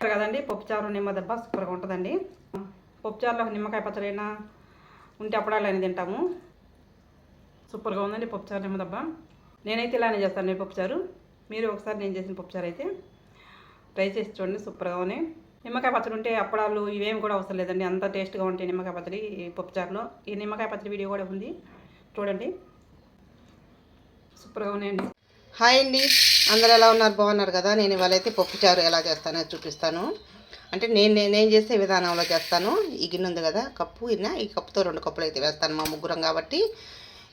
Super కదండి. పప్పుచారు నిమ్మ దెబ్బ సూపర్గా ఉంటుందండి. పప్పుచారులో నిమ్మకాయ పచ్చడైనా ఉంటే అప్పుడాలని తింటాము. సూపర్గా ఉందండి పప్పుచారు నిమ్మ దెబ్బ. నేనైతే ఇలానే చేస్తాను పప్పుచారు. మీరు ఒకసారి నేను చేసిన పప్పుచారు అయితే ట్రై చేసి చూడండి సూపర్గా ఉన్నాయి. నిమ్మకాయ పచ్చడి ఉంటే అప్పడాలు ఇవేమి కూడా అవసరం లేదండి. అంత టేస్ట్గా ఉంటాయి నిమ్మకాయ పచ్చడి ఈ పప్పుచారులో. ఈ నిమ్మకాయ పచ్చడి వీడియో కూడా ఉంది. చూడండి. సూపర్గా ఉన్నాయండి. హాయ్ అండి. అందరు ఎలా ఉన్నారు? బాగున్నారు కదా? నేను ఇవాళైతే పప్పుచారు ఎలా చేస్తానో చూపిస్తాను. అంటే నేను నేను నేను చేసే విధానంలో చేస్తాను. ఈ గిన్నె ఉంది కదా కప్పు ఇన్న ఈ కప్పుతో రెండు కప్పులు అయితే వేస్తాను మా ముగ్గురం కాబట్టి.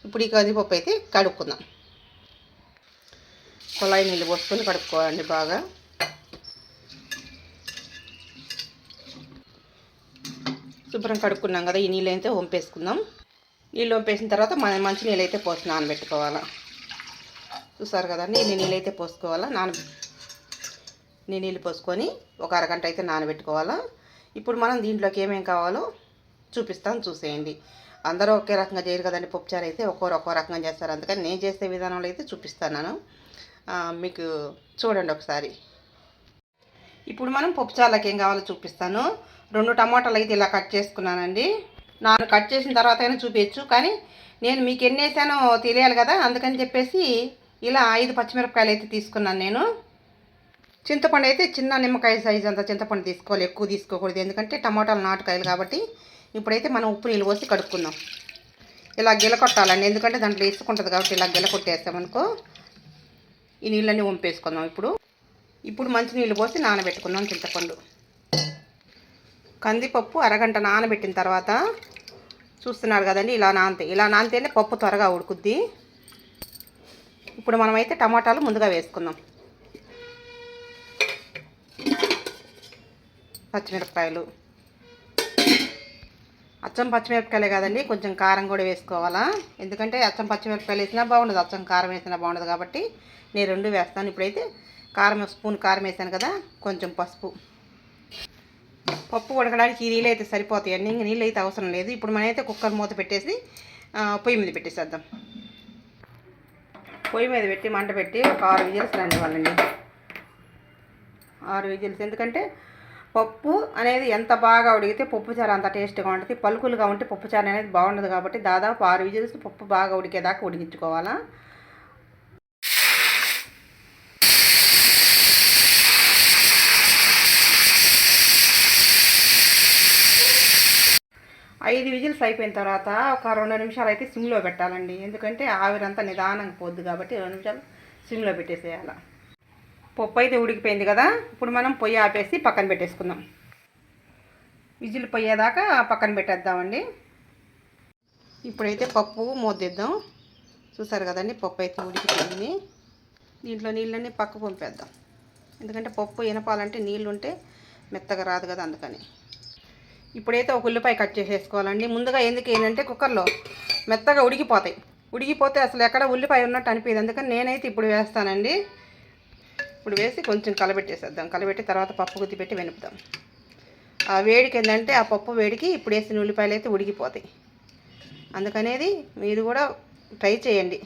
ఇప్పుడు ఈ కందిపప్పు అయితే కడుక్కుందాం. కుళాయి నీళ్ళు పోసుకొని కడుక్కోవాలండి బాగా. శుభ్రం కడుక్కున్నాం కదా ఈ నీళ్ళు అయితే వంపేసుకుందాం. నీళ్ళు వంపేసిన తర్వాత మన మంచి నీళ్ళు అయితే పోసి నానబెట్టుకోవాలా. చూసారు కదండి ఇన్ని నీళ్ళు అయితే పోసుకోవాలా? నాన ఇన్ని నీళ్ళు పోసుకొని ఒక అరగంట అయితే నానబెట్టుకోవాలా? ఇప్పుడు మనం దీంట్లోకి ఏమేం కావాలో చూపిస్తాను చూసేయండి. అందరూ ఒకే రకంగా చేయరు కదండి పప్పుచారు అయితే ఒక్కరు ఒక్కో రకంగా చేస్తారు. అందుకని నేను చేసే విధానంలో అయితే చూపిస్తాను మీకు చూడండి ఒకసారి. ఇప్పుడు మనం పప్పుచారులకు ఏం కావాలో చూపిస్తాను. రెండు టమాటాలు అయితే ఇలా కట్ చేసుకున్నానండి. నాను కట్ చేసిన తర్వాత అయినా చూపించచ్చు కానీ నేను మీకు ఎన్ని వేసానో తెలియాలి కదా అందుకని చెప్పేసి ఇలా ఐదు పచ్చిమిరపకాయలు అయితే తీసుకున్నాను నేను. చింతపండు అయితే చిన్న నిమ్మకాయ సైజు అంత చింతపండు తీసుకోవాలి ఎక్కువ తీసుకోకూడదు. ఎందుకంటే టమాటాలు నాటుకాయలు కాబట్టి ఇప్పుడైతే మనం ఉప్పు నీళ్ళు పోసి కడుక్కుందాం ఇలా గిల కొట్టాలండి. ఎందుకంటే దాంట్లో వేసుకుంటుంది కాబట్టి ఇలా గిల కొట్టేస్తామనుకో ఈ నీళ్ళన్నీ వంపేసుకుందాం ఇప్పుడు. ఇప్పుడు మంచి నీళ్ళు పోసి నానబెట్టుకున్నాం చింతపండు. కందిపప్పు అరగంట నానబెట్టిన తర్వాత చూస్తున్నారు కదండి ఇలా నానితే ఇలా నానితేనే పప్పు త్వరగా ఉడుకుద్ది. ఇప్పుడు మనమైతే టమాటాలు ముందుగా వేసుకుందాం. పచ్చిమిరపకాయలు. అచ్చం పచ్చిమిరపకాయలే కదండి కొంచెం కారం కూడా వేసుకోవాలా? ఎందుకంటే అచ్చం పచ్చిమిరపకాయలు వేసినా బాగుండదు అచ్చం కారం వేసినా బాగుండదు కాబట్టి నేను రెండు వేస్తాను. ఇప్పుడైతే కారం స్పూన్ కారం వేసాను కదా కొంచెం పసుపు. పప్పు ఉడకడానికి ఈ నీళ్ళు అయితే సరిపోతాయండి ఇంక నీళ్ళు అయితే అవసరం లేదు. ఇప్పుడు మనమైతే కుక్కర్ మూత పెట్టేసి పొయ్యి మీద పెట్టేసేద్దాం. పొయ్యి మీద పెట్టి మంట పెట్టి ఒక ఆరు విజిల్స్ రండి వాళ్ళని. ఆరు విజిల్స్. ఎందుకంటే పప్పు అనేది ఎంత బాగా ఉడికితే పప్పు చారు అంత టేస్ట్గా ఉంటుంది. పలుకులుగా ఉంటే పప్పు చారు అనేది బాగుండదు కాబట్టి దాదాపు ఆరు విజిల్స్ పప్పు బాగా ఉడికేదాకా ఉడికించుకోవాలా? ఐదు విజిల్స్ అయిపోయిన తర్వాత ఒక రెండు నిమిషాలు అయితే సిమ్లో పెట్టాలండి. ఎందుకంటే ఆవిరంతా నిదానంగా పోద్ది కాబట్టి రెండు నిమిషాలు సిమ్లో పెట్టేసేయాలి. పప్పు అయితే ఉడికిపోయింది కదా ఇప్పుడు మనం పొయ్యి ఆపేసి పక్కన పెట్టేసుకుందాం. విజిల్ పోయేదాకా పక్కన పెట్టేద్దామండి. ఇప్పుడైతే పప్పు మోద్దేద్దాం. చూసారు కదండి పప్పు అయితే ఉడికిపోయింది. దీంట్లో నీళ్ళన్నీ పక్క పంపేద్దాం. ఎందుకంటే పప్పు ఎనపాలంటే నీళ్ళు ఉంటే మెత్తగా రాదు కదా అందుకని. ఇప్పుడైతే ఒక ఉల్లిపాయ కట్ చేసేసుకోవాలండి. ముందుగా ఎందుకు ఏంటంటే కుక్కర్లో మెత్తగా ఉడికిపోతాయి. ఉడికిపోతే అసలు ఎక్కడ ఉల్లిపాయ ఉన్నట్టు అనిపించదు అందుకని నేనైతే ఇప్పుడు వేస్తానండి. ఇప్పుడు వేసి కొంచెం కలబెట్టేసేద్దాం. కలబెట్టి తర్వాత పప్పు గుద్దిపెట్టి వెనుపుదాం. ఆ వేడికి ఏంటంటే ఆ పప్పు వేడికి ఇప్పుడు వేసిన ఉల్లిపాయలు అయితే ఉడికిపోతాయి. అందుకనేది మీరు కూడా ట్రై చేయండి.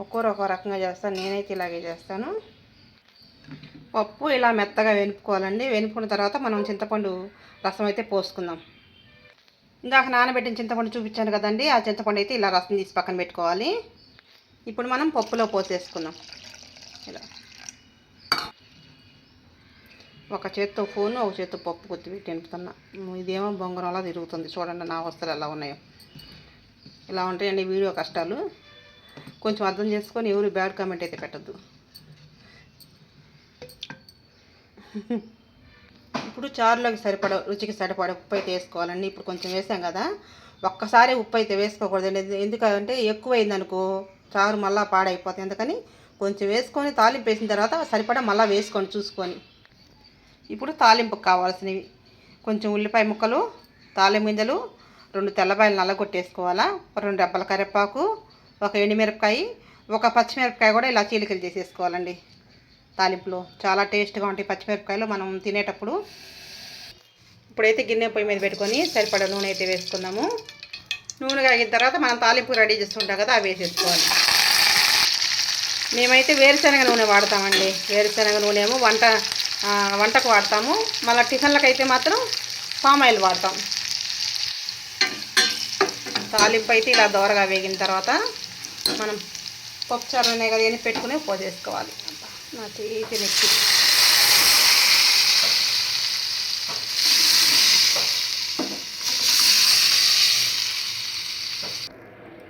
ఒక్కొరు ఒక్కో రకంగా చేస్తాను. నేనైతే ఇలాగే చేస్తాను. పప్పు ఇలా మెత్తగా వెనుపుకోవాలండి వెనుపుకున్న తర్వాత మనం చింతపండు రసం అయితే పోసుకుందాం. ఇందాక నానబెట్టిన చింతపండు చూపించాను కదండి. ఆ చింతపండు అయితే ఇలా రసం తీసి పక్కన పెట్టుకోవాలి. ఇప్పుడు మనం పప్పులో పోసేసుకుందాం. ఇలా. ఒక చేత్తో ఫోను ఒక చేత్తో పప్పు కొద్ది పెట్టి నింపుతున్నా ఇదేమో బొంగరంలా తిరుగుతుంది. చూడండి నా వస్తువులు ఎలా ఉన్నాయో. ఇలా ఉంటాయండి వీడియో కష్టాలు. కొంచెం అర్థం చేసుకొని ఎవరు బ్యాడ్ కామెంట్ అయితే పెట్టద్దు. ఇప్పుడు చారులోకి సరిపడ రుచికి సరిపడ ఉప్పు అయితే వేసుకోవాలండి. ఇప్పుడు కొంచెం వేసాం కదా ఒక్కసారి ఉప్పు అయితే వేసుకోకూడదు ఎందుకంటే ఎక్కువైందనుకో చారు మళ్ళీ పాడైపోతుంది అందుకని కొంచెం వేసుకొని తాలింపు వేసిన తర్వాత సరిపడా మళ్ళీ వేసుకొని చూసుకొని. ఇప్పుడు తాలింపుకు కావాల్సినవి. కొంచెం ఉల్లిపాయ ముక్కలు తాలింపు గింజలు రెండు తెల్లబాయలు నల్లగొట్టేసుకోవాలా. రెండు రెబ్బల కరివేపాకు ఒక ఎండుమిరపకాయ ఒక పచ్చిమిరపకాయ కూడా ఇలా చీలికలు చేసేసుకోవాలండి. తాలింపులో చాలా టేస్ట్గా ఉంటాయి పచ్చిమిరపకాయలు మనం తినేటప్పుడు. ఇప్పుడైతే గిన్నె పొయ్యి మీద పెట్టుకొని సరిపడా నూనె అయితే వేసుకుందాము. నూనె కాగిన తర్వాత మనం తాలింపు రెడీ చేసుకుంటాం కదా అవి వేసేసుకోవాలి. మేమైతే వేరుశనగ నూనె వాడతామండి. వేరుశనగ నూనె ఏమో వంట వంటకు వాడతాము. మళ్ళీ టిఫిన్లకు అయితే మాత్రం పామ్ ఆయిల్ వాడతాం. తాలింపు అయితే ఇలా దోరగా వేగిన తర్వాత మనం పప్పుచారు ఉన్నాయి కదా అని పెట్టుకుని పోసేసుకోవాలి. నా చేతి నెక్కి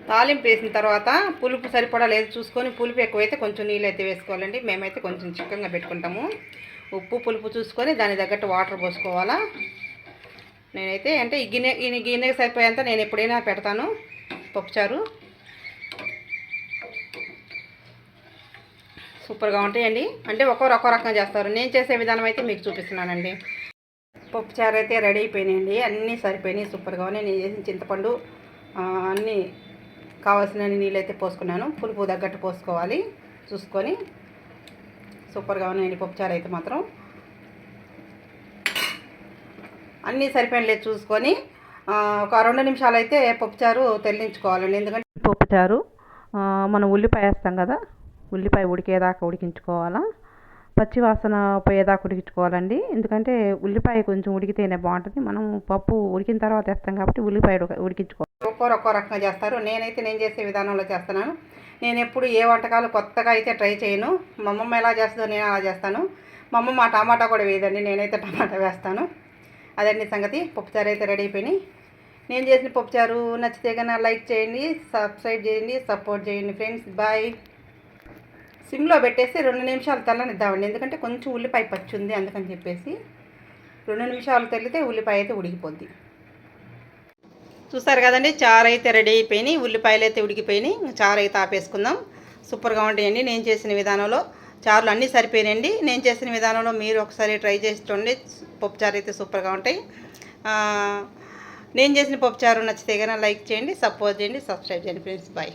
తాలింపు వేసిన తర్వాత పులుపు సరిపడా లేదు చూసుకొని పులుపు ఎక్కువైతే కొంచెం నీళ్ళు అయితే వేసుకోవాలండి. మేమైతే కొంచెం చిక్కగా పెట్టుకుంటాము. ఉప్పు పులుపు చూసుకొని దాని తగ్గట్టు వాటర్ పోసుకోవాలా. నేనైతే అంటే ఈ గిన్నె ఈ గిన్నెకి సరిపోయేంత నేను ఎప్పుడైనా పెడతాను పప్పుచారు. సూపర్గా ఉంటాయండి. అంటే ఒక్కొరు ఒక్కో రకంగా చేస్తారు. నేను చేసే విధానం అయితే మీకు చూపిస్తున్నానండి. పప్పుచారు అయితే రెడీ అయిపోయినాయండి. అన్నీ సరిపోయినాయి సూపర్గా ఉన్నాయి. నేను చేసిన చింతపండు అన్నీ కావాల్సిన నీళ్ళు అయితే పోసుకున్నాను. పులుపు తగ్గట్టు పోసుకోవాలి చూసుకొని సూపర్గా ఉన్నాయండి పప్పుచారు అయితే మాత్రం. అన్నీ సరిపోయినలేదు చూసుకొని ఒక రెండు నిమిషాలు అయితే పప్పుచారు తెల్లించుకోవాలండి ఎందుకంటే పప్పుచారు మనం ఉల్లిపాయ వేస్తాం కదా ఉల్లిపాయ ఉడికేదాకా ఉడికించుకోవాలా? పచ్చి వాసన పోయేదాకా ఉడికించుకోవాలండి. ఎందుకంటే ఉల్లిపాయ కొంచెం ఉడికితేనే బాగుంటుంది. మనం పప్పు ఉడికిన తర్వాత వేస్తాం కాబట్టి ఉల్లిపాయ ఉడికించుకోవాలి. ఒక్కొరు ఒక్కో రకంగా చేస్తారు. నేనైతే నేను చేసే విధానంలో చేస్తున్నాను. నేను ఎప్పుడు ఏ వంటకాలు కొత్తగా అయితే ట్రై చేయను. మా అమ్మమ్మ ఎలా చేస్తుందో నేను అలా చేస్తాను. మా అమ్మమ్మ మా టమాటా కూడా వేయదండి. నేనైతే టమాటా వేస్తాను. అదండి సంగతి. పప్పుచారు అయితే రెడీ అయిపోయినాయి. నేను చేసిన పప్పుచారు నచ్చితే కన్నా లైక్ చేయండి సబ్స్క్రైబ్ చేయండి సపోర్ట్ చేయండి ఫ్రెండ్స్. బాయ్. సిమ్లో పెట్టేసి రెండు నిమిషాలు తెల్లనిద్దామండి ఎందుకంటే కొంచెం ఉల్లిపాయ పచ్చి ఉంది అందుకని చెప్పేసి రెండు నిమిషాలు తెల్లితే ఉల్లిపాయ అయితే ఉడికిపోద్ది. చూస్తారు కదండి చారు అయితే రెడీ అయిపోయినాయి ఉల్లిపాయలు అయితే ఉడికిపోయినాయి. చారు అయితే ఆపేసుకుందాం. సూపర్గా ఉంటాయండి నేను చేసిన విధానంలో. చారులు అన్నీ సరిపోయినాయండి. నేను చేసిన విధానంలో మీరు ఒకసారి ట్రై చేసి చూడండి. పప్పు చారు అయితే సూపర్గా ఉంటాయి. నేను చేసిన పప్పు చారు నచ్చితే కనుక లైక్ చేయండి సపోర్ట్ చేయండి సబ్స్క్రైబ్ చేయండి ఫ్రెండ్స్. బాయ్.